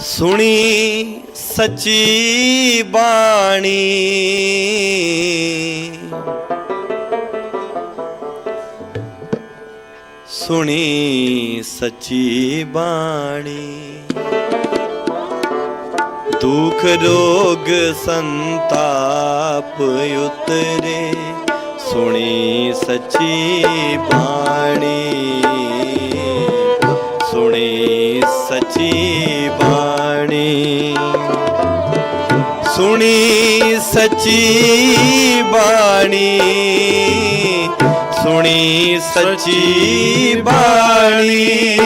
ਸੁਣੀ ਸੱਚੀ ਬਾਣੀ। ਸੁਣੀ ਸੱਚੀ ਬਾਣੀ। ਦੁਖ ਰੋਗ ਸੰਤਾਪ ਉਤਰੇ। ਸੁਣੀ ਸੱਚੀ ਬਾਣੀ। ਸੁਣੀ ਸੱਚੀ ਸੁਣੀ ਸੱਚੀ ਬਾਣੀ। ਸੁਣੀ ਸੱਚੀ ਬਾਣੀ।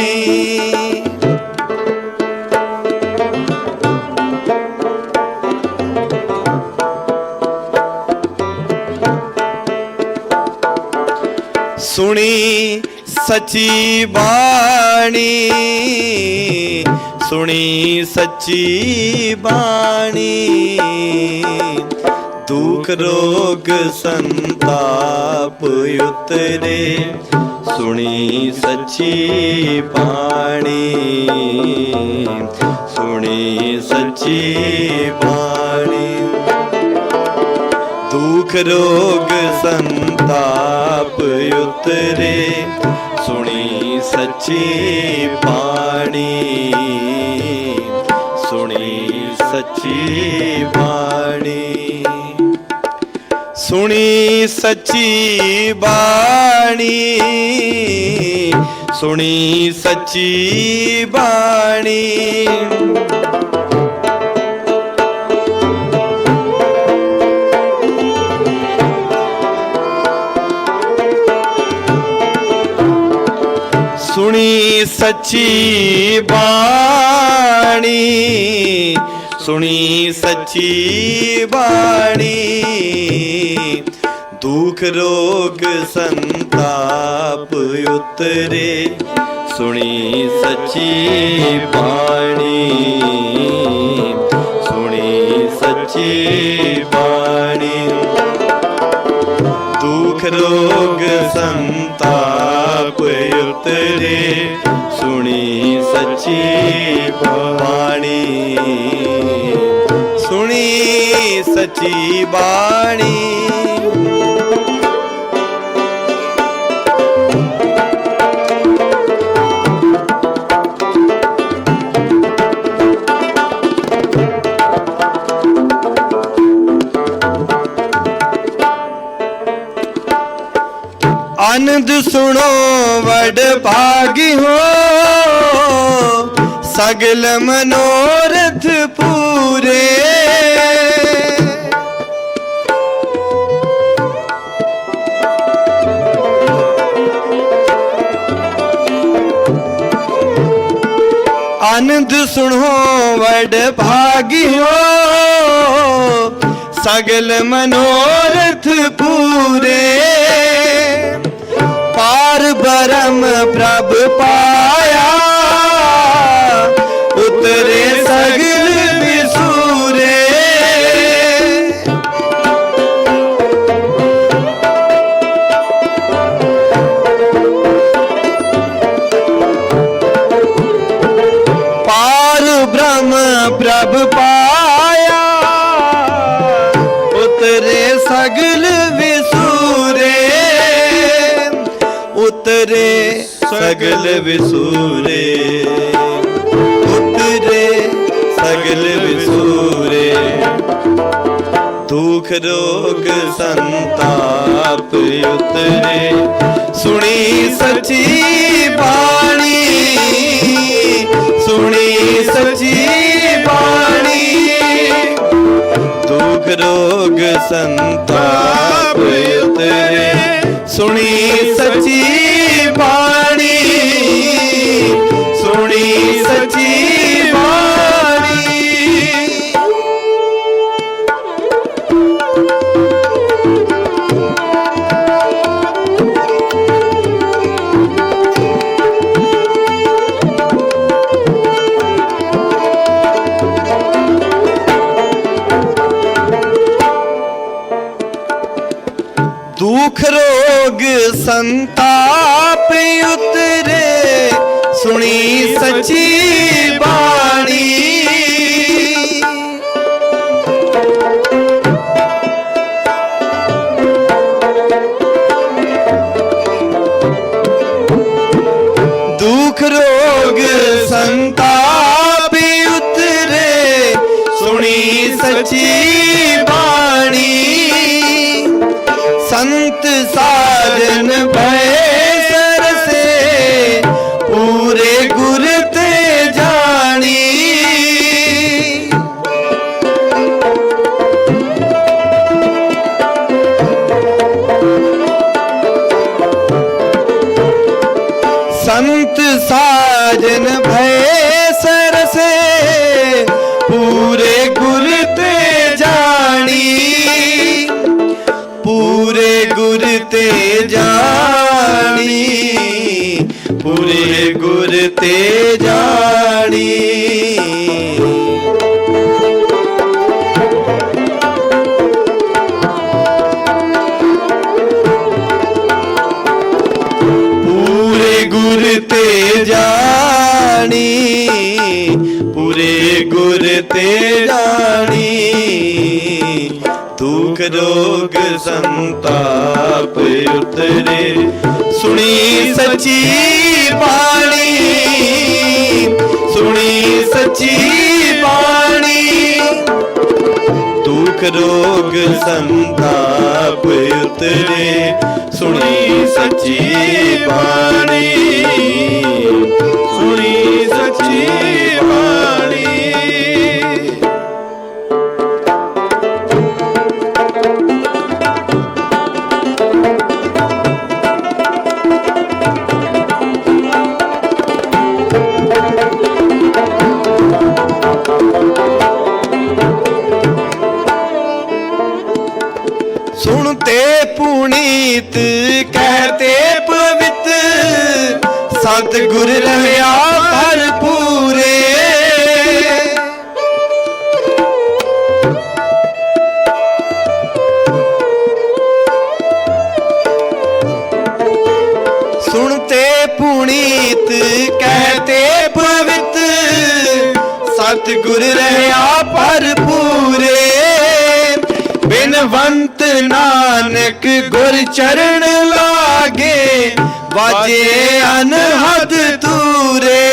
ਸੁਣੀ ਸੱਚੀ ਬਾਣੀ। ਸੁਣੀ ਸੱਚੀ ਬਾਣੀ। ਦੁਖ ਰੋਗ ਸੰਤਾਪ ਉਤਰੇ। ਸੁਣੀ ਸੱਚੀ ਬਾਣੀ। ਸੁਣੀ ਸੱਚੀ ਬਾਣੀ। ਦੁਖ ਰੋਗ ਸੰਤਾਪ ਉਤਰੇ। ਸੁਣੀ ਸੱਚੀ ਬਾਣੀ। ਸੁਣੀ ਸੱਚੀ ਬਾਣੀ। ਸੁਣੀ ਸੱਚੀ ਬਾਣੀ। ਸੁਣੀ ਸੱਚੀ ਬਾਣੀ। ਸੁਣੀ ਸੱਚੀ ਬਾਣੀ, ਸੁਣੀ ਸੱਚੀ ਬਾਣੀ। ਦੁਖ ਰੋਗ ਸੰਤਾਪ ਉਤਰੇ, ਸੁਣੀ ਸੱਚੀ ਬਾਣੀ। ਸੁਣੀ ਸੱਚੀ ਬਾਣੀ। ਦੁਖ ਰੋਗ ਸੰਤਾਪ ਉਤਰੇ ਸੁਣੀ ਸੱਚੀ ਬਾਣੀ। ਸੁਣੀ ਸੱਚੀ ਬਾਣੀ। ਆਨੰਦ ਸੁਣੋ, ਵਡ ਭਾਗੀ ਹੋ। ਸਗਲ ਮਨੋਰਥ ਪੂਰੇ। ਆਨੰਦ ਸੁਣੋ, ਵਡ ਭਾਗੀ ਹੋ। ਸਗਲ ਮਨੋਰਥ ਪੂਰੇ। ਪਾਰ ਪ੍ਰਭ ਪਾਇਆ। ਉਤਰੇ ਸਗਲ ਵਿਸੂਰੇ। ਪਾਰ ਬ੍ਰਹਮ ਪ੍ਰਭ ਪਾਇਆ ਸਗਲ ਵਿਸੂਰੇ। ਉਤਰੇ ਸਗਲ ਵਿਸੂਰੇ। ਦੁਖ ਰੋਗ ਸੰਤਾਪ ਉਤਰੇ। ਸੁਣੀ ਸੱਚੀ ਬਾਣੀ। ਸੁਣੀ ਸੱਚੀ ਬਾਣੀ। ਦੁਖ ਰੋਗ ਸੰਤਾਪ ਉਤਰੇ। ਸੁਣੀ ਸੱਚੀ ਰੋਗ ਸੰਤਾਪ ਉਤਰੇ ਸੁਣੀ ਸੱਚੀ भजन भय सर से पूरे गुर ते जानी पूरे गुर ते जानी पूरे गुर ते जानी ਤੇ ਜਾਣੀ। ਦੁਖ ਰੋਗ ਸੰਤਾਪ ਉਤਰੇ। ਸੁਣੀ ਸੱਚੀ ਬਾਣੀ। ਸੁਣੀ ਸੱਚੀ ਬਾਣੀ। ਦੁਖ ਰੋਗ ਸੰਤਾਪ ਉਤਰੇ। ਸੁਣੀ ਸੱਚੀ ਬਾਣੀ। ਸੁਣੀ ਸੱਚੀ ਪੁਨੀਤ ਕਹਤੇ ਪਵਿੱਤ। ਸਤ ਗੁਰ ਰਹਿਆ ਭਰਪੂਰੇ ਸੁਣਤੇ ਪੁਨੀਤ ਕਹਤੇ ਪਵਿੱਤ। ਸਤ ਗੁਰ ਰਹਿਆ ਭਰਪੂਰੇ ਬਿਨਵੰਤ ਨਾਨਕ ਗੁਰ ਚਰਨ ਲਾਗੇ ਵਾਜੇ ਅਨਹਦ ਤੂਰੇ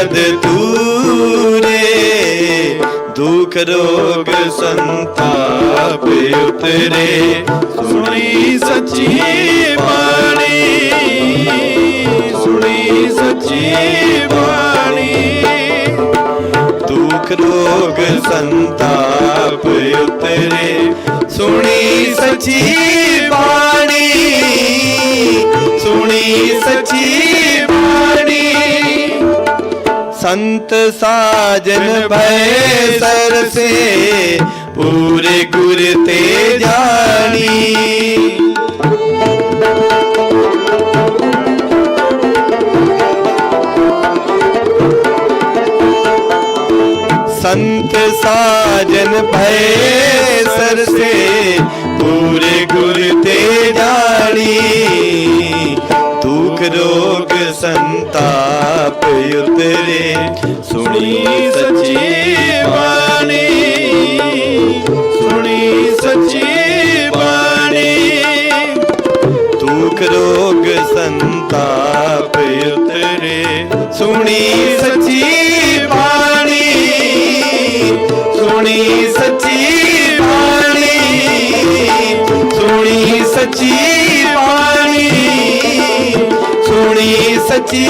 ਅਨਹਦ ਤੂਰੇ ਦੁਖ ਰੋਗ ਸੰਤਾਪ ਉਤਰੇ, ਸੁਣੀ ਸੱਚੀ ਬਾਣੀ, ਸੁਣੀ ਸੱਚੀ ਬਾਣੀ। ਦੁਖ ਰੋਗ ਸੰਤਾਪ ਉਤਰੇ, ਸੁਣੀ ਸੱਚੀ ਸੰਤ ਸਾਜਨ ਭੈ ਸਰਸੇ ਪੂਰੇ ਗੁਰ ਤੇ ਜਾਣੀ। ਸੰਤ ਸਾਜਨ ਭੈ ਸਰਸੇ ਪੂਰੇ ਗੁਰ ਤੇ ਜਾਣੀ। ਦੁਖ ਰੋਗ ਸੰਤਾਪ ਉਤਰੇ। ਸੁਣੀ ਸੱਚੀ ਬਾਣੀ, ਸੁਣੀ ਸੱਚੀ ਬਾਣੀ। ਦੁਖ ਰੋਗ ਸੰਤਾਪ ਉਤਰੇ, ਸੁਣੀ ਸੱਚੀ ਬਾਣੀ, ਸੁਣੀ ਸੱਚੀ ਬਾਣੀ, ਸੁਣੀ ਸੱਚੀ ਬਾਣੀ, ਸੁਣੀ ਸੱਚੀ